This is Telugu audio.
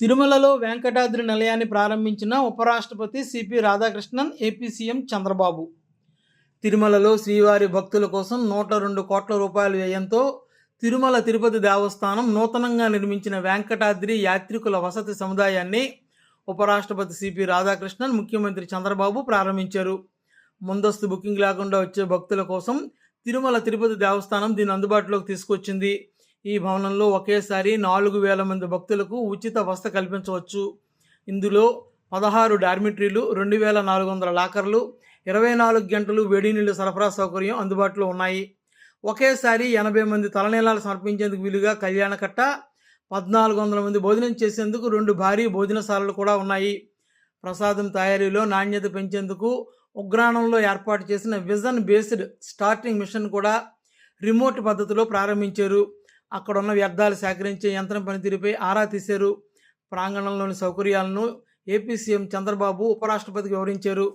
తిరుమలలో వెంకటాద్రి నిలయాన్ని ప్రారంభించిన ఉపరాష్ట్రపతి CP Radhakrishnan AP CM Chandrababu. తిరుమలలో శ్రీవారి భక్తుల కోసం నూట రెండు కోట్ల రూపాయల వ్యయంతో తిరుమల తిరుపతి దేవస్థానం నూతనంగా నిర్మించిన వెంకటాద్రి యాత్రికుల వసతి సముదాయాన్ని ఉపరాష్ట్రపతి సిపి రాధాకృష్ణన్ ముఖ్యమంత్రి చంద్రబాబు ప్రారంభించారు. ముందస్తు బుకింగ్ లేకుండా వచ్చే భక్తుల కోసం తిరుమల తిరుపతి దేవస్థానం దీన్ని అందుబాటులోకి తీసుకొచ్చింది. ఈ భవనంలో ఒకేసారి నాలుగు వేల మంది భక్తులకు ఉచిత వసతి కల్పించవచ్చు. ఇందులో పదహారు డార్మిటరీలు రెండు వేల నాలుగు వందల లాకర్లు ఇరవై నాలుగు గంటలు వేడి నీళ్ళు సరఫరా సౌకర్యం అందుబాటులో ఉన్నాయి. ఒకేసారి ఎనభై మంది తలనీలాలు సమర్పించేందుకు వీలుగా కళ్యాణకట్ట పద్నాలుగు వందల మంది భోజనం చేసేందుకు రెండు భారీ భోజనశాలలు కూడా ఉన్నాయి. ప్రసాదం తయారీలో నాణ్యత పెంచేందుకు ఉగ్రాణంలో ఏర్పాటు చేసిన విజన్ బేస్డ్ స్టార్టింగ్ మిషన్ కూడా రిమోట్ పద్ధతిలో ప్రారంభించారు. అక్కడ ఉన్న వ్యర్థాలు సేకరించే యంత్రం పనితీరుపై ఆరా తీశారు. ప్రాంగణంలోని సౌకర్యాలను ఏపీ సీఎం చంద్రబాబు ఉపరాష్ట్రపతికి వివరించారు.